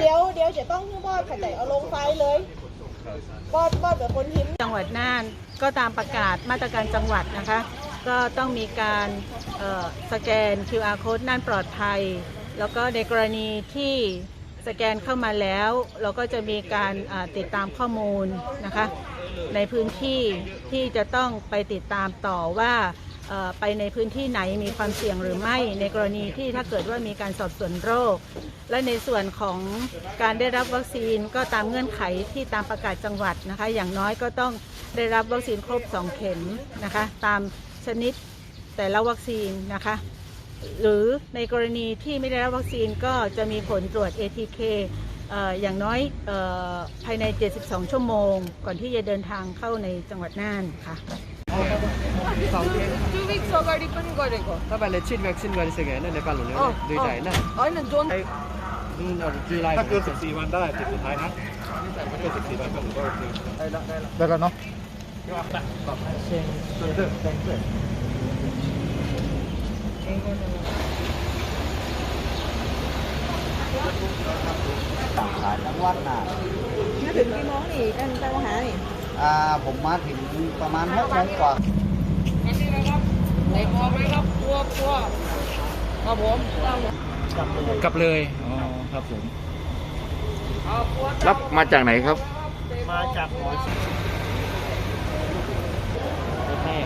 เดี๋ยวเดี๋ยวจะต้องบอดค่ะแต่เอาลงไฟเลยบอดบอดแบบคนหินจังหวัดน่านก็ตามประกาศมาตรการจังหวัดนะคะ ก็ต้องมีการสแกน QR code น่านปลอดภัย แล้วก็ในกรณีที่ สแกนเข้ามาแล้ว เราก็จะมีการติดตามข้อมูลนะคะ ในพื้นที่ที่จะต้องไปติดตามต่อว่าไปในพื้นที่ไหนมีความเสี่ยงหรือไม่ ในกรณีที่ถ้าเกิดว่ามีการสอบสวนโรค และในส่วนของการได้รับวัคซีนก็ตามเงื่อนไขที่ตามประกาศจังหวัดนะคะ อย่างน้อยก็ต้องได้รับวัคซีนครบ 2 เข็มนะคะ ตามชนิดแต่ละวัคซีนนะคะ หรือในกรณีที่ไม่ได้รับวัคซีนก็จะมีผลตรวจ ATK เอ่ออย่างน้อยเออภายใน 72 ชั่วโมง ก่อนที่จะเดินทางเข้าในจังหวัดน่านค่ะ to weeks अगाडि पनि गरेको तपाईँहरूले छिट भ्याक्सिन गरिसक्यो होइन नेपाल हुने अँ, दुइटा अँ। होइन होइन जोन जुनहरू जुलाई ถ้าเกิน 14 วันได้ติดสุดท้ายนะถ้าเกิน14 วันก็ถือว่าโอเคได้แล้วเนาะ ต่างสายทั้งวัดน่ะมาถึงกี่โมงนี่กันเจ้าหานี่อ่าผมมาถึงประมาณหกโมงกว่าไหนพอไหมครับตัวตัวครับผมกลับเลยอ๋อครับผม รับมาจากไหนครับ มาจากหมอชิแม่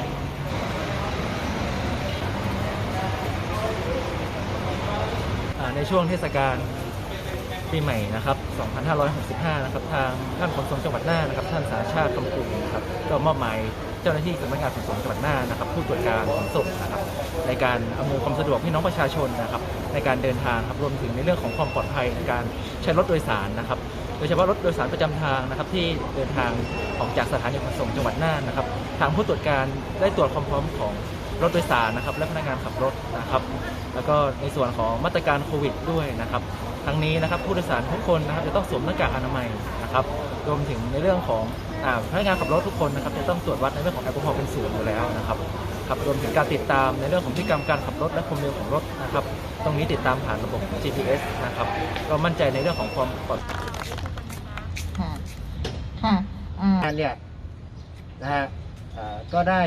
อ่าใน ช่วงเทศกาลปีใหม่นะครับ 2565 นะครับ ทางท่านขนส่งจังหวัดน่านนะครับ ท่านสาชาติคำปุ่นะครับ ก็มอบหมายเจ้าหน้าที่สำนักงานขนส่งจังหวัดน่านนะครับ ผู้ตรวจการขนส่งนะครับ ในการอำนวยความสะดวกพี่น้องประชาชนนะครับ ในการเดินทางครับ รวมถึงในเรื่องของความปลอดภัยในการใช้รถโดยสารนะครับ โดยเฉพาะรถโดยสารประจำทางนะครับ ที่เดินทางออกจากสถานีขนส่งจังหวัดน่านนะครับ ทางผู้ตรวจการได้ตรวจความพร้อมของ รถโดยสารนะครับ และพนักงานขับรถนะครับ แล้วก็ในส่วนของมาตรการโควิดด้วยนะครับทั้งนี้นะครับผู้โดยสารทุกคนนะครับจะต้องสวมหน้ากากอนามัยนะครับรวมถึงในเรื่องของพนักงานขับรถทุกคนนะครับจะต้องตรวจวัดในเรื่องของแอลกอฮอล์เป็นศูนย์อยู่แล้วนะครับครับรวมถึงการติดตามในเรื่องของพฤติกรรมการขับรถและความเร็วของรถนะครับตรงนี้ติดตามผ่านระบบ GPS นะครับก็มั่นใจในเรื่องของความปลอดค่ะค่ะอ่าเนี่ยนะฮะก็ได้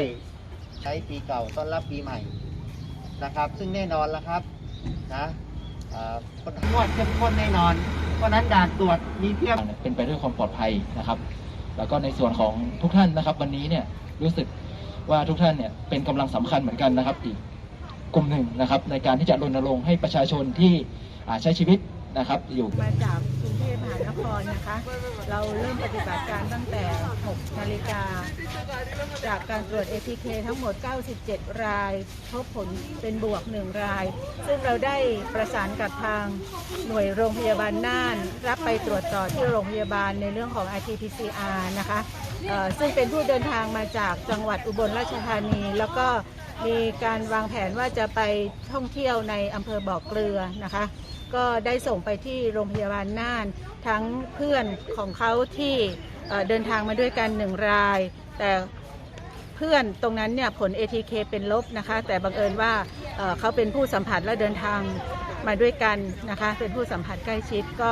ช้ปีเก่าต้อนรับปีใหม่นะครับ ซึ่งแน่นอนแล้วครับนะคนงวดเข้มข้นแน่นอน เพราะนั้นด่านตรวจมีเพียบเป็นไปด้วยความปลอดภัยนะครับ แล้วก็ในส่วนของทุกท่านนะครับ วันนี้เนี่ยรู้สึกว่าทุกท่านเนี่ยเป็นกำลังสำคัญเหมือนกันนะครับ อีกกลุ่มหนึ่งนะครับ ในการที่จะรณรงค์ให้ประชาชนที่ใช้ชีวิตนะครับอยู่มาจาก ครนะคะ เราเริ่มปฏิบัติการตั้งแต่ 6 นาฬิกา จากการตรวจ ATK ทั้งหมด 97 ราย พบผลเป็นบวก 1 ราย ซึ่งเราได้ประสานกับทางหน่วยโรงพยาบาลน่าน รับไปตรวจต่อที่โรงพยาบาลในเรื่องของ RT-PCR นะคะซึ่งเป็นผู้เดินทางมาจากจังหวัดอุบลราชธานี แล้วก็มีการวางแผนว่าจะไปท่องเที่ยวในอำเภอบ่อเกลือนะคะ ก็ได้ส่งไปที่โรงพยาบาลน่าน ทั้งเพื่อนของเขาที่เดินทางมาด้วยกันหนึ่งราย แต่เพื่อนตรงนั้นเนี่ยผล ATK เป็นลบนะคะ แต่บังเอิญว่าเอ่อเขาเป็นผู้สัมผัสและเดินทางมาด้วยกันนะคะ เป็นผู้สัมผัสใกล้ชิดก็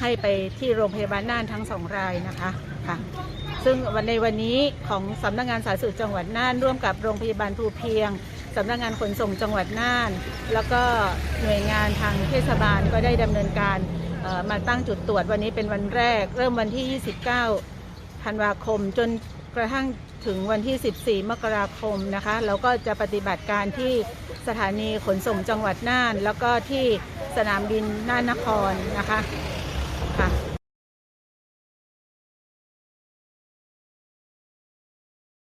ให้ไปที่โรงพยาบาลน่านทั้งสองรายนะคะค่ะซึ่งวันในวันนี้ของสำนักงานสาธารณสุขจังหวัดน่านร่วมกับโรงพยาบาลภูเพียง สำนักงานขนส่งจังหวัดน่าน แล้วก็หน่วยงานทางเทศบาลก็ได้ดำเนินการมาตั้งจุดตรวจวันนี้เป็นวันแรก เริ่มวันที่ 29 ธันวาคม จนกระทั่งถึงวันที่ 14 มกราคมนะคะแล้วก็จะปฏิบัติการที่สถานีขนส่งจังหวัดน่าน แล้วก็ที่สนามบินน่านนครนะคะ